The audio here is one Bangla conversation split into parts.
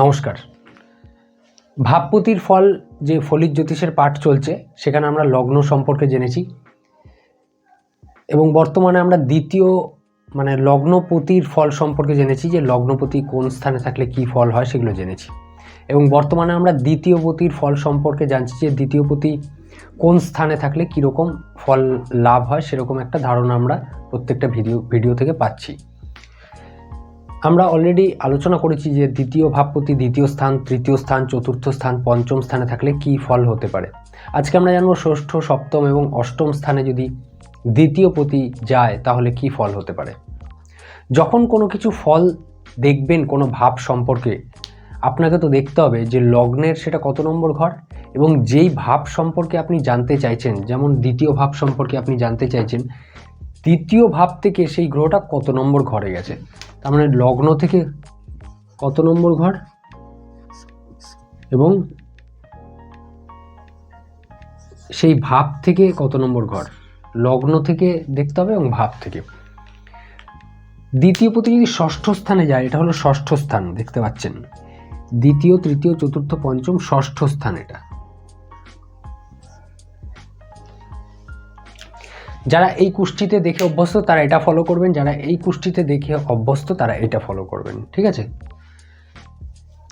নমস্কার। ভাবপতির ফল যে ফলিত জ্যোতিষের পাঠ চলছে, সেখানে আমরা লগ্ন সম্পর্কে জেনেছি। এবং বর্তমানে আমরা দ্বিতীয় মানে লগ্নপতির ফল সম্পর্কে জেনেছি যে লগ্নপতি কোন স্থানে থাকলে কি ফল হয় সেগুলো জেনেছি। এবং বর্তমানে আমরা দ্বিতীয় পতির ফল সম্পর্কে জানছি যে দ্বিতীয় পতি কোন স্থানে থাকলে কীরকম ফল লাভ হয়, সেরকম একটা ধারণা আমরা প্রত্যেকটা ভিডিও ভিডিও থেকে পাচ্ছি। আমরা অলরেডি আলোচনা করেছি যে দ্বিতীয় ভাবপতি, দ্বিতীয় স্থান, তৃতীয় স্থান, চতুর্থ স্থান, পঞ্চম স্থানে থাকলে কি ফল হতে পারে? আজকে আমরা জানব ষষ্ঠ, সপ্তম এবং অষ্টম স্থানে যদি দ্বিতীয় পতি যায়, তাহলে কি ফল হতে পারে? যখন কোনো কিছু ফল দেখবেন, কোনো ভাব সম্পর্কে, আপনাকে তো দেখতে হবে যে লগ্নের সেটা কত নম্বর ঘর এবং যেই ভাব সম্পর্কে আপনি জানতে চাইছেন, যেমন দ্বিতীয় ভাব সম্পর্কে আপনি জানতে চাইছেন দ্বিতীয় ভাব থেকে সেই গ্রহটা কত নম্বর ঘরে গেছে? তার মানে লগ্ন থেকে কত নম্বর ঘর? এবং সেই ভাব থেকে কত নম্বর ঘর? লগ্ন থেকে দেখতে হবে এবং ভাব থেকে। দ্বিতীয় পতি যদি ষষ্ঠ স্থানে যায়, এটা হলো ষষ্ঠ স্থান, দেখতে পাচ্ছেন। দ্বিতীয়, তৃতীয়, চতুর্থ, পঞ্চম, ষষ্ঠ স্থান এটা। যারা এই কুষ্টিতে দেখে অভ্যস্ত, তারা এটা ফলো করবেন। যারা এই কুষ্টিতে দেখে অভ্যস্ত, তারা এটা ফলো করবেন। ঠিক আছে?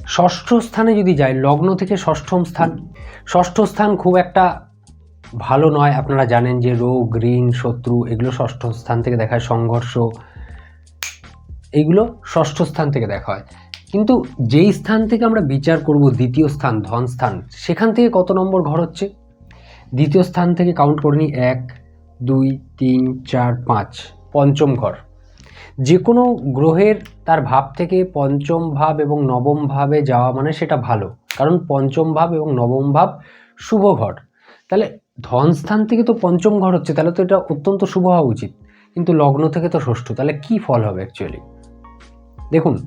ষষ্ঠ স্থানে যদি যায় লগ্ন থেকে ষষ্ঠম স্থান, ষষ্ঠ স্থান খুব একটা ভালো নয়। আপনারা জানেন যে রোগ, ঋণ, শত্রু, এগুলো ষষ্ঠ স্থান থেকে দেখায়, সংঘর্ষ এইগুলো ষষ্ঠ স্থান থেকে দেখা হয়। কিন্তু যেই স্থান থেকে আমরা বিচার করব, দ্বিতীয় স্থান, ধন স্থান, সেখান থেকে কত নম্বর ঘর হচ্ছে? দ্বিতীয় স্থান থেকে কাউন্ট করে নিই, এক দুই, তিন, চার, পাঁচ, পঞ্চম ঘর। যে কোনো গ্রহের তার ভাব থেকে পঞ্চম ভাব এবং নবম ভাবে যাওয়া মানে সেটা ভালো। কারণ পঞ্চম ভাব এবং নবম ভাব শুভ ঘর। তাহলে ধন স্থান থেকে তো পঞ্চম ঘর হচ্ছে, তাহলে তো এটা অত্যন্ত শুভ হওয়া উচিত। কিন্তু লগ্ন থেকে তো ষষ্ঠ, তাহলে কি ফল হবে অ্যাকচুয়ালি দেখুন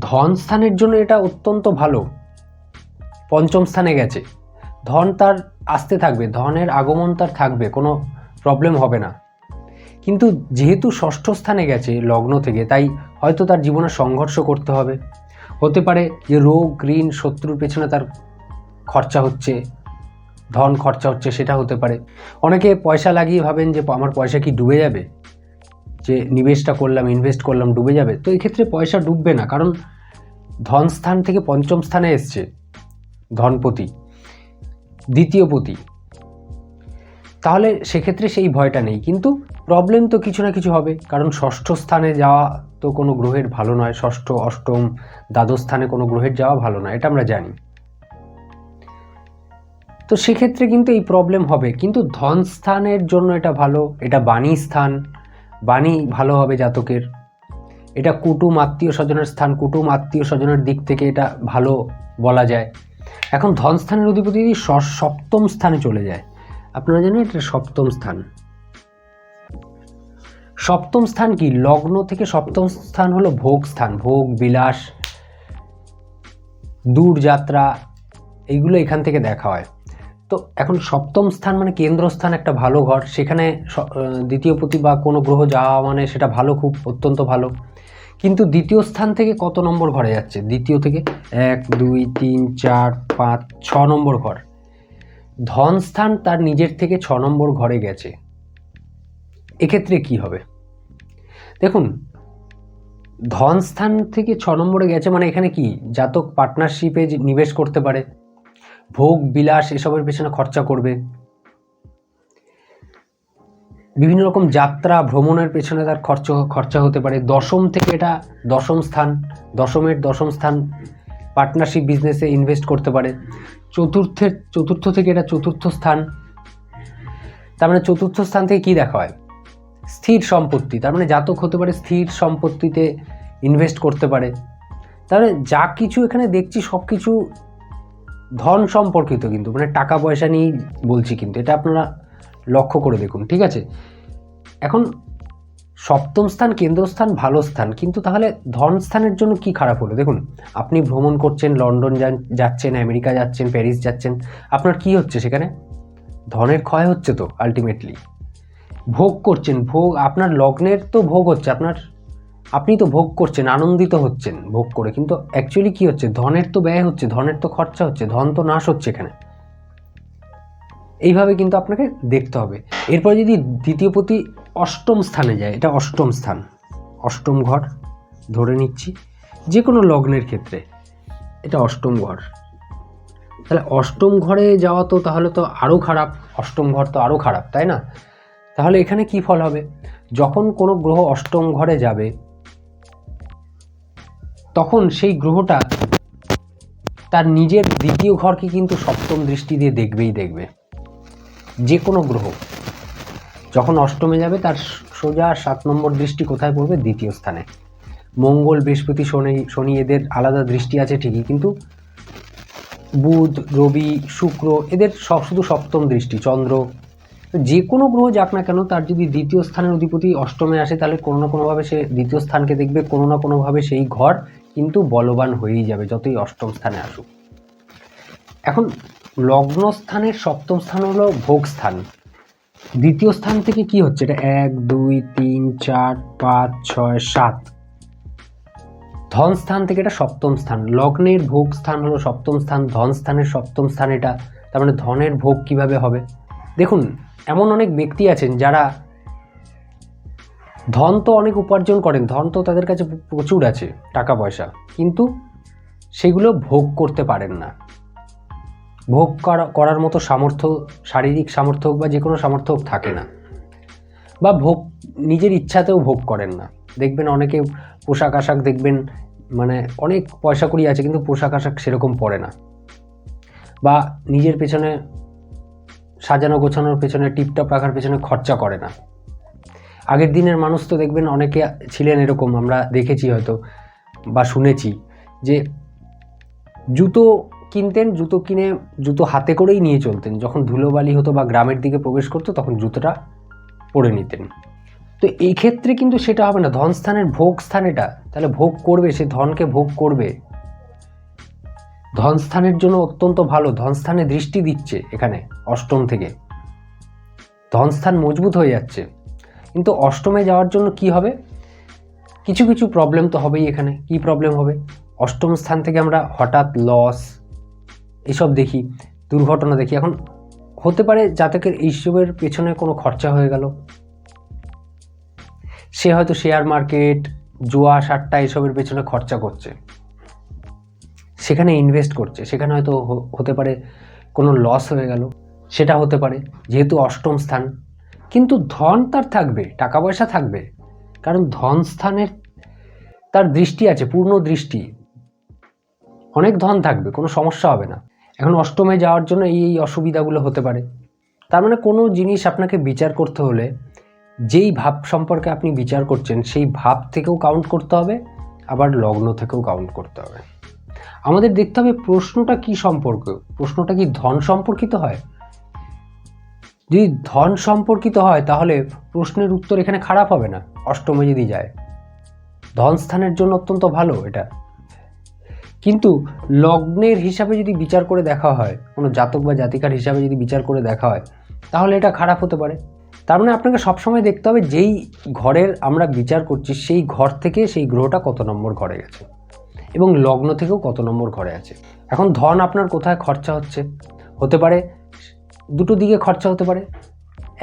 ধন স্থানের জন্য এটা অত্যন্ত ভালো। পঞ্চম স্থানে গেছে। ধন তার আসতে থাকবে, ধনের আগমন তার থাকবে, কোনো প্রবলেম হবে না। কিন্তু যেহেতু ষষ্ঠ স্থানে গেছে লগ্ন থেকে, তাই হয়তো তার জীবনে সংঘর্ষ করতে হবে। হতে পারে যে রোগ, ঋণ, শত্রুর পেছনে তার খরচা হচ্ছে, ধন খরচা হচ্ছে, সেটা হতে পারে। অনেকে পয়সা লাগিয়ে ভাবেন যে, আমার পয়সা কি ডুবে যাবে? যে নিবেশটা করলাম ইনভেস্ট করলাম, ডুবে যাবে? তো এক্ষেত্রে পয়সা ডুববে না, কারণ ধন স্থান থেকে পঞ্চম স্থানে এসছে ধনপতি, দ্বিতীয় পতি। তাহলে সেক্ষেত্রে সেই ভয়টা নেই। কিন্তু প্রবলেম তো কিছু না কিছু হবে। কারণ ষষ্ঠ স্থানে যাওয়া তো কোনো গ্রহের ভালো নয়। ষষ্ঠ, অষ্টম, দ্বাদশ স্থানে কোনো গ্রহের যাওয়া ভালো নয়। এটা আমরা জানি। তো সেক্ষেত্রে কিন্তু এই প্রবলেম হবে। কিন্তু ধন স্থানের জন্য এটা ভালো। এটা বাণী স্থান। বাণী ভালো হবে জাতকের। এটা কুটুম আত্মীয় স্বজনের স্থান। কুটুম আত্মীয় স্বজনের দিক থেকে এটা ভালো বলা যায়। এখন ধন স্থানের অধিপতি যদি সপ্তম স্থানে চলে যায় আপনারা জানেন এটা সপ্তম স্থান। সপ্তম স্থান কি? লগ্ন থেকে সপ্তম স্থান হলো ভোগ স্থান, ভোগ, বিলাস, দূর যাত্রা এইগুলো এখান থেকে দেখা হয়। তো এখন সপ্তম স্থান মানে কেন্দ্রস্থান একটা ভালো ঘর, সেখানে দ্বিতীয় পতি বা কোনো গ্রহ যাওয়া মানে সেটা ভালো, খুব অত্যন্ত ভালো। কিন্তু দ্বিতীয় স্থান থেকে কত নম্বর ঘরে যাচ্ছে? দ্বিতীয় থেকে এক, দুই, তিন, চার, পাঁচ, ছ নম্বর ঘর। ধন স্থান তার নিজের থেকে ছ নম্বর ঘরে গেছে। এক্ষেত্রে কি হবে? দেখুন ধন স্থান থেকে ছ নম্বরে গেছে মানে এখানে কি? জাতক পার্টনারশিপে নিবেশ করতে পারে, ভোগ, বিলাস এসবের পেছনে খরচা করবে। বিভিন্ন রকম যাত্রা, ভ্রমণের পেছনে তার খরচ, খরচা হতে পারে। দশম থেকে এটা দশম স্থান, দশমের দশম স্থান পার্টনারশিপ বিজনেসে ইনভেস্ট করতে পারে। চতুর্থের, চতুর্থ থেকে এটা চতুর্থ স্থান। তার মানে চতুর্থ স্থান থেকে কি দেখা হয়? স্থির সম্পত্তি। তার মানে জাতক হতে পারে, স্থির সম্পত্তিতে ইনভেস্ট করতে পারে। তাহলে যা কিছু এখানে দেখছি সব কিছু ধন সম্পর্কিত কিন্তু। মানে টাকা পয়সা নিয়েই বলছি কিন্তু। এটা আপনারা লক্ষ্য করে দেখুন, ঠিক আছে? এখন সপ্তম স্থান কেন্দ্রস্থান ভালো স্থান। কিন্তু তাহলে ধন স্থানের জন্য কি খারাপ হলো? দেখুন, আপনি ভ্রমণ করছেন, লন্ডন যাচ্ছেন, আমেরিকা যাচ্ছেন, প্যারিস যাচ্ছেন। আপনার কি হচ্ছে সেখানে? ধনের ক্ষয় হচ্ছে তো আলটিমেটলি ভোগ করছেন, ভোগ, আপনার লগ্নের তো ভোগ হচ্ছে, আপনার, আপনি তো ভোগ করছেন, আনন্দিত হচ্ছেন ভোগ করে। কিন্তু অ্যাকচুয়ালি কি হচ্ছে? ধনের তো ব্যয় হচ্ছে, ধনের তো খরচা হচ্ছে, ধন তো নাশ হচ্ছে এখানে। এইভাবে কিন্তু আপনাকে দেখতে হবে। এরপর যদি দ্বিতীয় পতি অষ্টম স্থানে যায়, এটা অষ্টম স্থান। অষ্টম ঘর ধরে নিচ্ছি যে কোনো লগ্নের ক্ষেত্রে এটা অষ্টম ঘর। তাহলে অষ্টম ঘরে যাওয়া তো তাহলে তো আরও খারাপ, অষ্টম ঘর তো আরও খারাপ, তাই না? তাহলে এখানে কি ফল হবে? যখন কোনো গ্রহ অষ্টম ঘরে যাবে, তখন সেই গ্রহটা তার নিজের দ্বিতীয় ঘরকে কিন্তু সপ্তম দৃষ্টি দিয়ে দেখবেই দেখবে। যে কোনো গ্রহ। যখন অষ্টমে যাবে, তার সোজা সাত নম্বর দৃষ্টি কোথায় পড়বে? দ্বিতীয় স্থানে। মঙ্গল, বৃহস্পতি, শনি শনি এদের আলাদা দৃষ্টি আছে ঠিকই, কিন্তু বুধ, রবি, শুক্র এদের সব, শুধু সপ্তম দৃষ্টি, চন্দ্র। যে কোনো গ্রহ যাক না কেন, তার যদি দ্বিতীয় স্থানের অধিপতি অষ্টমে আসে, তাহলে কোনো না কোনোভাবে সে দ্বিতীয় স্থানকে দেখবে, কোনো না কোনোভাবে সেই ঘর কিন্তু বলবান হয়েই যাবে, যতই অষ্টম স্থানে আসুক। এখন লগ্ন স্থানের সপ্তম স্থান হলো ভোগ স্থান দ্বিতীয় স্থান থেকে কি হচ্ছে? এটা এক, দুই, তিন, চার, পাঁচ, ছয়, সাত। ধন স্থান থেকে এটা সপ্তম স্থান। লগ্নের ভোগ স্থান হলো সপ্তম স্থান ধন স্থানের সপ্তম স্থান এটা। তার মানে ধনের ভোগ কীভাবে হবে? দেখুন, এমন অনেক ব্যক্তি আছেন যারা ধন তো অনেক উপার্জন করেন, ধন তো তাদের কাছে প্রচুর আছে, টাকা পয়সা। কিন্তু সেগুলো ভোগ করতে পারেন না। ভোগ করা, করার মতো সামর্থ্য, শারীরিক সামর্থ্য বা যে কোনো সামর্থ্য থাকে না। বা ভোগ, নিজের ইচ্ছাতেও ভোগ করেন না। দেখবেন অনেকে পোশাক আশাক দেখবেন মানে অনেক পয়সা করি আছে কিন্তু পোশাক আশাক সেরকম পরে না। বা নিজের পেছনে সাজানো গোছানোর পেছনে, টিপটপ রাখার পেছনে খরচা করে না। আগের দিনের মানুষ তো দেখবেন অনেকে ছিলেন এরকম, আমরা দেখেছি হয়তো বা শুনেছি যে জুতো কিনতেন, জুতো কিনে, জুতো হাতে করেই নিয়ে চলতেন। যখন ধুলোবালি হতো বা গ্রামের দিকে প্রবেশ করতো, তখন জুতোটা পরে নিতেন। তো এই ক্ষেত্রে কিন্তু সেটা হবে না। ধন স্থানের ভোগ স্থান এটা। তাহলে ভোগ করবে, সে ধনকে ভোগ করবে। ধন স্থানের জন্য অত্যন্ত ভালো। ধন স্থানে দৃষ্টি দিচ্ছে এখানে, অষ্টম থেকে। ধন স্থান মজবুত হয়ে যাচ্ছে। কিন্তু অষ্টমে যাওয়ার জন্য কি হবে? কিছু কিছু প্রবলেম তো হবেই এখানে। কি প্রবলেম হবে? অষ্টম স্থান থেকে আমরা হঠাৎ লস এসব দেখি, দুর্ঘটনা দেখি। এখন হতে পারে জাতকের এইসবের পেছনে কোনো খরচা হয়ে গেল। সে হয়তো শেয়ার মার্কেট জুয়া, সাট্টা এসবের পেছনে খরচা করছে। সেখানে ইনভেস্ট করছে। সেখানে হয়তো হতে পারে কোনো লস হয়ে গেল। সেটা হতে পারে, যেহেতু অষ্টম স্থান। কিন্তু ধন তার থাকবে টাকা পয়সা থাকবে। কারণ ধন স্থানের তার দৃষ্টি আছে, পূর্ণ দৃষ্টি। অনেক ধন থাকবে, কোনো সমস্যা হবে না। এখন অষ্টমে যাওয়ার জন্য এই এই অসুবিধাগুলো হতে পারে। তার মানে কোনো জিনিস আপনাকে বিচার করতে হলে যেই ভাব সম্পর্কে আপনি বিচার করছেন, সেই ভাব থেকেও কাউন্ট করতে হবে, আবার লগ্ন থেকেও কাউন্ট করতে হবে। আমাদের দেখতে হবে প্রশ্নটা কি সম্পর্ক, প্রশ্নটা কি ধন সম্পর্কিত হয়? যদি ধন সম্পর্কিত হয়, তাহলে প্রশ্নের উত্তর এখানে খারাপ হবে না, অষ্টমে যদি যায়। ধন স্থানের জন্য অত্যন্ত ভালো এটা। কিন্তু লগ্নের হিসাবে যদি বিচার করে দেখা হয়, কোনো জাতক বা জাতিকার হিসাবে যদি বিচার করে দেখা হয়, তাহলে এটা খারাপ হতে পারে। তার মানে আপনাকে সবসময় দেখতে হবে যেই ঘরের আমরা বিচার করছি, সেই ঘর থেকে সেই গ্রহটা কত নম্বর ঘরে গেছে এবং লগ্ন থেকেও কত নম্বর ঘরে আছে। এখন ধন আপনার কোথায় খরচা হচ্ছে? হতে পারে দুটো দিকে খরচা হতে পারে,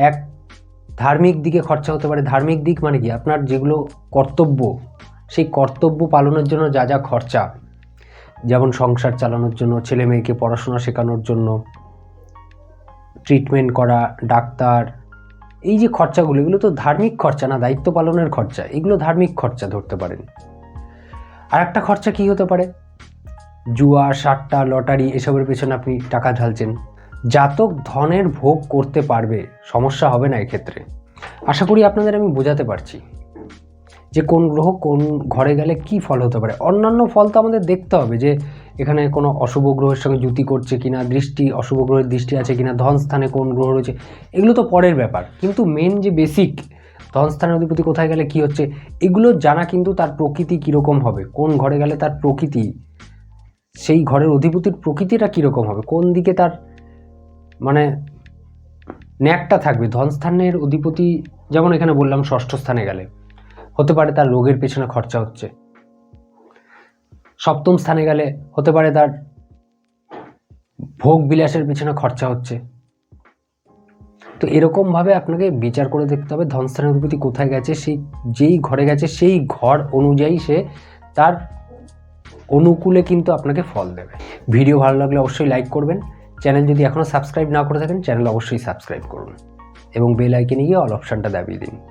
এক ধার্মিক দিকে খরচা হতে পারে। ধার্মিক দিক মানে কি? আপনার যেগুলো কর্তব্য, সেই কর্তব্য পালনের জন্য যা যা খরচা যেমন সংসার চালানোর জন্য, ছেলে মেয়েকে পড়াশোনা শেখানোর জন্য ট্রিটমেন্ট করা, ডাক্তার, এই যে খরচাগুলো, এগুলো তো ধার্মিক খরচা না, দায়িত্ব পালনের খরচা, এগুলো ধার্মিক খরচা ধরতে পারেন। আর একটা খরচা কি হতে পারে? জুয়া, সাট্টা, লটারি, এসবের পেছনে আপনি টাকা ঢালছেন। জাতক ধনের ভোগ করতে পারবে, সমস্যা হবে না এক্ষেত্রে। আশা করি আপনাদের আমি বোঝাতে পারছি। যে কোন গ্রহ কোন ঘরে গেলে কি ফল হতে পারে। অন্যান্য ফল তো আমাদের দেখতে হবে যে এখানে কোনো অশুভ গ্রহের সঙ্গে জুতি করছে কিনা, দৃষ্টি, অশুভ গ্রহের দৃষ্টি আছে কিনা, ধন স্থানে কোন গ্রহ রয়েছে, এগুলো তো পরের ব্যাপার। কিন্তু মেন যে বেসিক ধন স্থানের অধিপতি কোথায় গেলে কি হচ্ছে, এগুলো জানা কিন্তু তার প্রকৃতি কীরকম হবে, কোন ঘরে গেলে তার প্রকৃতি, সেই ঘরের অধিপতির প্রকৃতিটা কীরকম হবে, কোন দিকে তার মানে ন্যাকটা থাকবে। ধনস্থানের অধিপতি, যেমন এখানে বললাম ষষ্ঠ স্থানে গেলে। হতে পারে তার রোগের পেছনে খরচা হচ্ছে। সপ্তম স্থানে গেলে হতে পারে তার ভোগ বিলাসের পেছনে খরচা হচ্ছে। তো এরকমভাবে আপনাকে বিচার করে দেখতে হবে ধনস্থানের অধিপতি কোথায় গেছে, সেই যেই ঘরে গেছে, সেই ঘর অনুযায়ী সে তার অনুকূলে কিন্তু আপনাকে ফল দেবে। ভিডিও ভালো লাগলে অবশ্যই লাইক করবেন। চ্যানেল যদি এখনও সাবস্ক্রাইব না করে থাকেন, চ্যানেল অবশ্যই সাবস্ক্রাইব করুন। এবং বেল আইকনে গিয়ে অল অপশানটা দাবিয়ে দিন।